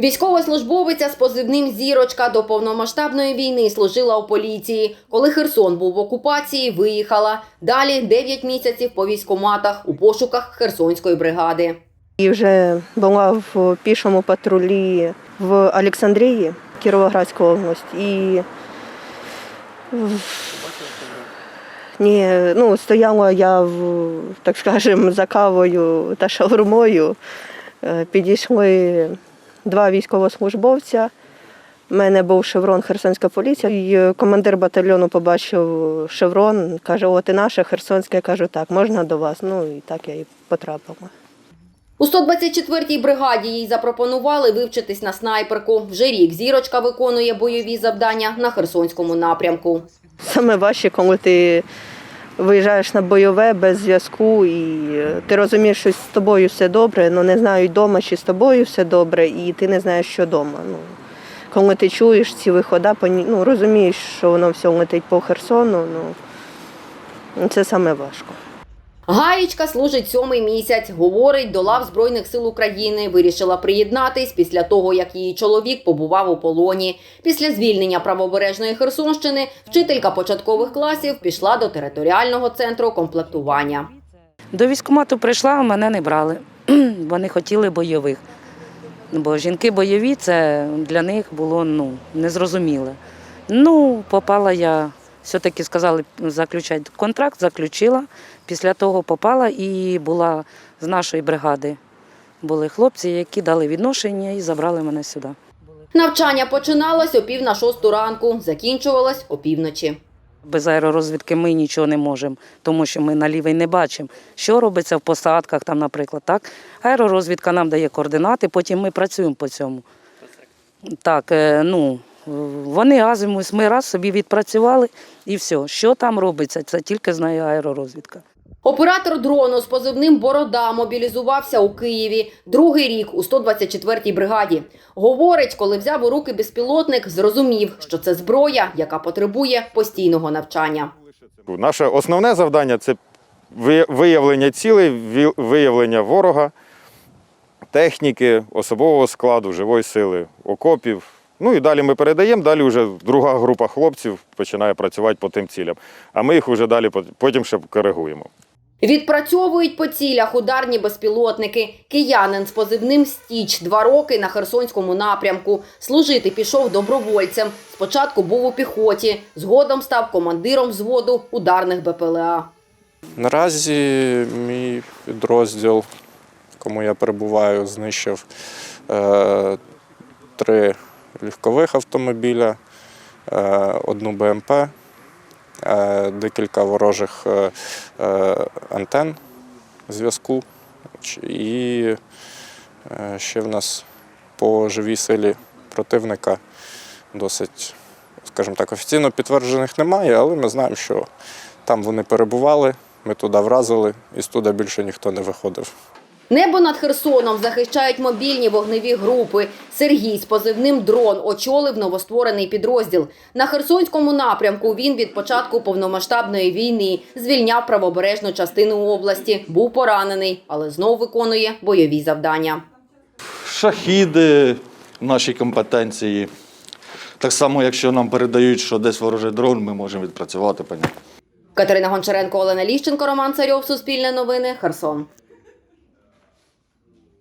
Військовослужбовиця з позивним Зірочка до повномасштабної війни служила у поліції. Коли Херсон був в окупації, виїхала. Далі 9 місяців по військоматах у пошуках Херсонської бригади. І вже була в пішому патрулі в Олександрії, Кіровоградська область. І ні, ну, стояла я, так скажемо, за кавою та шаурмою. Е, Підійшли два військовослужбовця. У мене був шеврон Херсонська поліція. І командир батальйону побачив шеврон, каже, от і наше Херсонське, я кажу, так, можна до вас. Ну і так я і потрапила. У 124-й бригаді їй запропонували вивчитись на снайперку. Вже рік зірочка виконує бойові завдання на Херсонському напрямку. Саме важче, коли ти виїжджаєш на бойове без зв'язку, і е, ти розумієш, що з тобою все добре, але не знають вдома, чи з тобою все добре, і ти не знаєш, що вдома. Ну, коли ти чуєш ці виходи, ну, розумієш, що воно все летить по Херсону, ну, це саме важко. Гаєчка служить сьомий місяць. Говорить, до лав Збройних сил України вирішила приєднатись після того, як її чоловік побував у полоні. Після звільнення правобережної Херсонщини вчителька початкових класів пішла до територіального центру комплектування. До військкомату прийшла, мене не брали. Вони хотіли бойових. Бо жінки бойові це для них було ну, незрозуміле. Ну, попала я, все-таки сказали заключати контракт, заключила. Після того попала і була з нашої бригади. Були хлопці, які дали відношення і забрали мене сюди. Навчання починалось о пів на шосту ранку, закінчувалось опівночі. Без аеророзвідки ми нічого не можемо, тому що ми наліво й не бачимо, що робиться в посадках, там, наприклад. Так? Аеророзвідка нам дає координати, потім ми працюємо по цьому. Так, е, ну, вони азимус, ми раз собі відпрацювали і все. Що там робиться, це тільки знає аеророзвідка. Оператор дрону з позивним Борода мобілізувався у Києві другий рік у 124-й бригаді. Говорить, коли взяв у руки безпілотник, зрозумів, що це зброя, яка потребує постійного навчання. Наше основне завдання це ви- виявлення цілей, виявлення ворога, техніки, особового складу, живої сили, окопів. Ну і далі ми передаємо, далі вже друга група хлопців починає працювати по тим цілям. А ми їх вже далі потім ще коригуємо. Відпрацьовують по цілях ударні безпілотники. Киянин з позивним Стіч два роки на Херсонському напрямку. Служити пішов добровольцем. Спочатку був у піхоті, згодом став командиром взводу ударних БПЛА. Наразі мій підрозділ, в якому я перебуваю, знищив е, три легкових автомобіля, е, одну БМП, е, декілька ворожих е, антен зв'язку. І ще в нас по живій силі противника досить, скажімо так, офіційно підтверджених немає, але ми знаємо, що там вони перебували, ми туди вразили, і з туди більше ніхто не виходив. Небо над Херсоном захищають мобільні вогневі групи. Сергій з позивним дрон очолив новостворений підрозділ. На Херсонському напрямку він від початку повномасштабної війни звільняв правобережну частину області. Був поранений, але знов виконує бойові завдання. шахіди в нашій компетенції. Так само, якщо нам передають, що десь ворожий дрон, ми можемо відпрацювати по ньому. Катерина Гончаренко, Олена Ліщенко, Роман Царьов, Суспільне новини, Херсон.